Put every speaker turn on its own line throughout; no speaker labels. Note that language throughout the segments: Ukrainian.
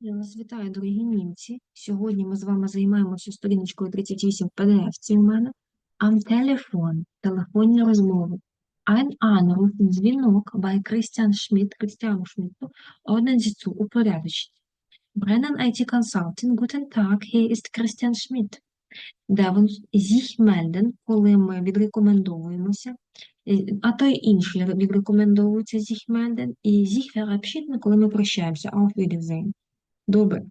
Я вас вітаю, дорогі німці. Сьогодні ми з вами займаємося сторіночкою 38 в PDF-ці у мене. Am телефон, телефонні розмови. Ein Anruf, дзвінок by Christian Schmidt, Кристіану Шмідту, Ordnungsdienst упорядочить. Brennen IT Consulting, guten Tag, hier ist Christian Schmidt. Devon sich melden, коли ми відрекомендовуємося, Е, а то й інші відрекомендовуються sich і sich verabschieden, коли ми прощаємося, auf Wiedersehen. Добре.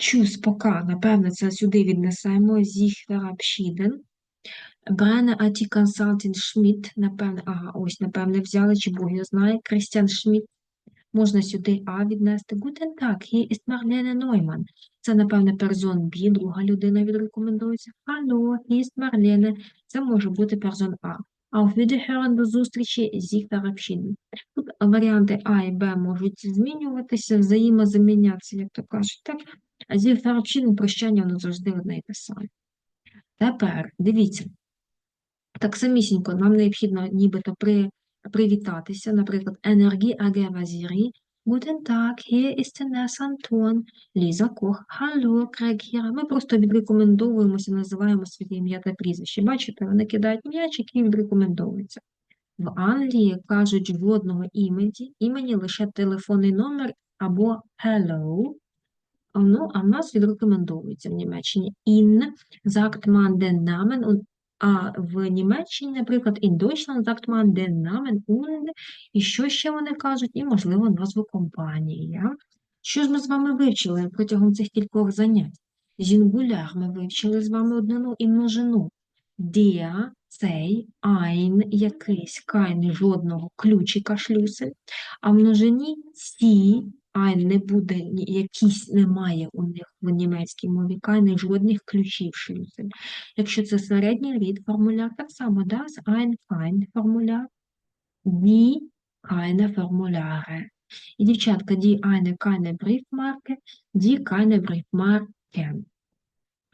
Чус, пока, напевне, це сюди віднесемо. Sich verabschieden. Бране IT Consulting Schmidt, напевне, ага, ось, напевне, взяли, чи Бог його знає. Кристіан Шмідт. Можна сюди А віднести. Guten Tag, hier ist Marlene. Це, напевне, персон Б, друга людина відрекомендується. Hier ist Marlene. Це може бути персон А. Auf Wiederhören до зустрічі, зі verabschieden. Тут варіанти А і Б можуть змінюватися, взаємозамінятися, як то кажуть, так? А зі verabschieden прощання воно завжди одне і те саме. Тепер, дивіться, так самісінько, нам необхідно нібито при, привітатися, наприклад, енергії Vasiri, Guten Tag, hier ist Ness Anton, Ліза Кох, Hallo, Крек hier. Ми просто відрекомендовуємося, називаємо своє ім'я та прізвище. Бачите, вони кидають м'ячик і відрекомендовуються. В Англії кажуть жодного імені, імені лише телефонний номер або hello. Ну, а в нас відрекомендовується в Німеччині in sagt Namen und а в Німеччині, наприклад, in Deutschland sagt man den Namen und і що ще вони кажуть, і, можливо, назву компанії. Що ж ми з вами вивчили протягом цих кількох занять? Зінгуляр ми вивчили з вами однину і множину. Der, цей, ein, якийсь, kein, жодного, ключика, шлюсель. А множині ці, ein не буде, якісь немає у них в німецькій мові, keine, жодних ключів, шлюсель. Якщо це середній рід формуляр, так само das, ein, kein формуляр, die, keine Formulare. І, дівчатка, die, eine, keine Briefmarke, die, keine Briefmarken.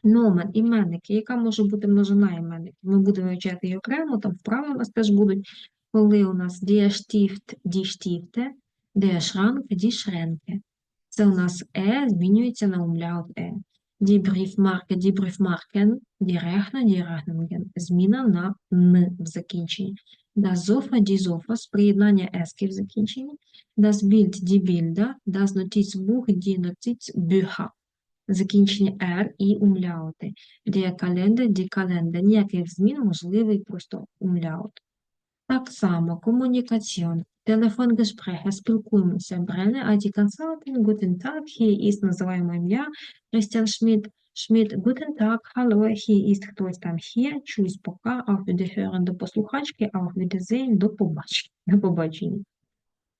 Номен, іменники, яка може бути множина іменників? Ми будемо вивчати її окремо, там вправи у нас теж будуть, коли у нас die Stift, die Stifte, der Schrank, die Schränke. Це у нас е змінюється на умляут е. Die Briefmarke, die Briefmarken, die Rechner, die Rechnungen. Зміна на н в закінченні. Das Sofa, die Sofas, приєднання ески в закінченні. Das Bild, die Bilder, das Notizbuch, die Notizbücher. Закінчення R і умляути. Der Kalender, die Kalender. Ніяких змін, можливий просто умляут. Так само, комунікаціон. Телефон Гespräche, спілкуємося. Брене, IT Consulting, Guten Tag, hier ist, називаємо ім'я, Christian Schmidt, Schmidt, Guten Tag, hallo, hier ist хтось там here, чусь пока, auf Wiederhören до послухачки, auf Wiedersehen до побачення. До побачення.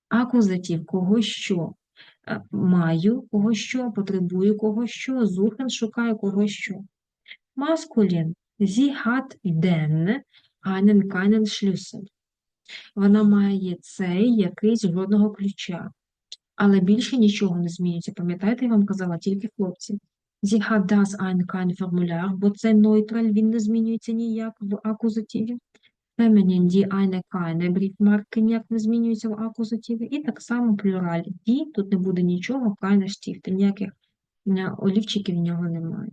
Акузатив, кого що. Е, Маю, кого що, потребую, кого що, зухен, шукаю, кого що. Маскулін, sie hat den, einen, keinen Schlüssel. Вона має цей якийсь жодного ключа. Але більше нічого не змінюється. Пам'ятаєте, я вам казала, тільки хлопці. Sie das ein kein Formular, бо це нейтраль, він не змінюється ніяк в акузативі. Feminine, die eine keine Briefmarke ніяк не змінюється в акузативі. І так само плюраль. Die, тут не буде нічого, keine Stifte, ніяких олівчиків в нього немає.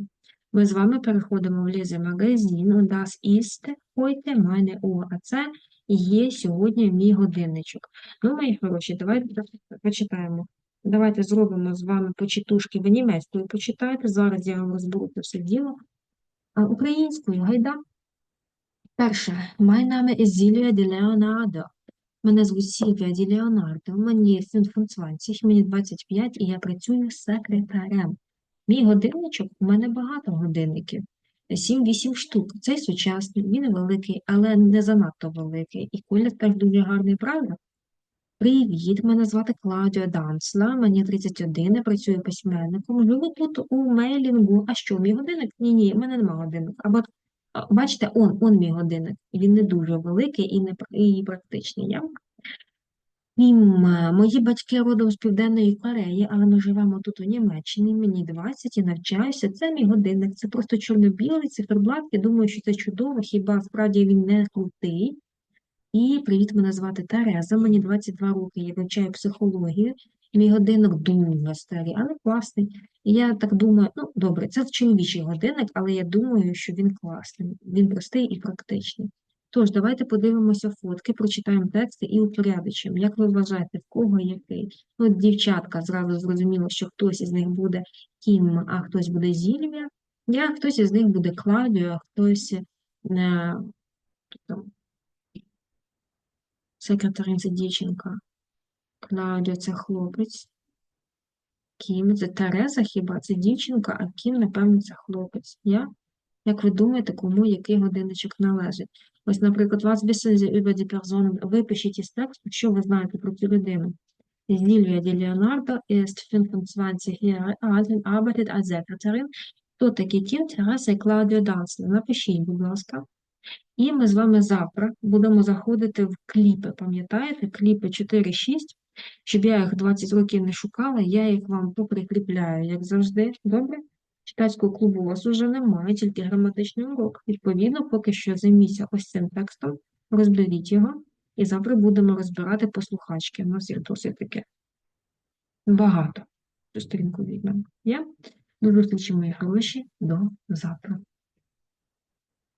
Ми з вами переходимо в лізе магазин. Das ist heute meine Uhr. А це є сьогодні мій годинничок. Ну, мої хороші, давайте почитаємо. Давайте зробимо з вами почитушки. Ви німецькою почитайте. Зараз я вам розберу це все діло. А українською, гайда. Перше. Name ist Silvia Di Leonardo. Мене звуть Сільвія Ді Леонардо. Мені 25, мені 25, і я працюю секретарем. Мій годинничок, у мене багато годинників. 7-8 штук. Цей сучасний, він великий, але не занадто великий. І колір теж дуже гарний, правда? Привіт, мене звати Клаудіо Данцла, мені 31, я працюю письменником, живу тут у Мейлінгу. А що, мій годинник? Ні-ні, в мене нема годинника. Або, бачите, он, он мій годинник. Він не дуже великий і, не, і практичний. Я Ім, е, мої батьки родом з Південної Кореї, але ми живемо тут у Німеччині. Мені 20 і навчаюся. Це мій годинник. Це просто чорно-білий циферблат. Я думаю, що це чудово. Хіба справді він не крутий? І привіт, мене звати Тереза. Мені 22 роки. Я вивчаю психологію. Мій годинник дуже старий, але класний. І я так думаю, ну добре, це чоловічий годинник, але я думаю, що він класний. Він простий і практичний. Тож, давайте подивимося фотки, прочитаємо тексти і упорядочимо. Як ви вважаєте, в кого який? Ну, от дівчатка зразу зрозуміло, що хтось із них буде Кім, а хтось буде Зільвія. Я хтось із них буде Клавдіо, а хтось е, це Катерина, це дівчинка. Клаудіо це хлопець. Кім це Тереза хіба? Це дівчинка, а Кім, напевно, це хлопець. Я? Як ви думаєте, кому який годинничок належить? Ось, наприклад, вас über die Person, випишіть із тексту, що ви знаєте про цю людину. Silvia Di Leonardo ist 25 Jahre alt und arbeitet als Sekretärin. Хто такі Кім, Тереса і Клаудіо Данслер? Напишіть, будь ласка. І ми з вами завтра будемо заходити в кліпи. Пам'ятаєте? Кліпи 4-6. Щоб я їх 20 років не шукала, я їх вам поприкріпляю, як завжди. Добре? Читацького клубу у вас уже немає, тільки граматичний урок. Відповідно, поки що займіться ось цим текстом, розберіть його, і завтра будемо розбирати послухачки. У нас їх досить таке багато. Сторінку візьмемо. Є? До зустрічі, мої хороші, до завтра.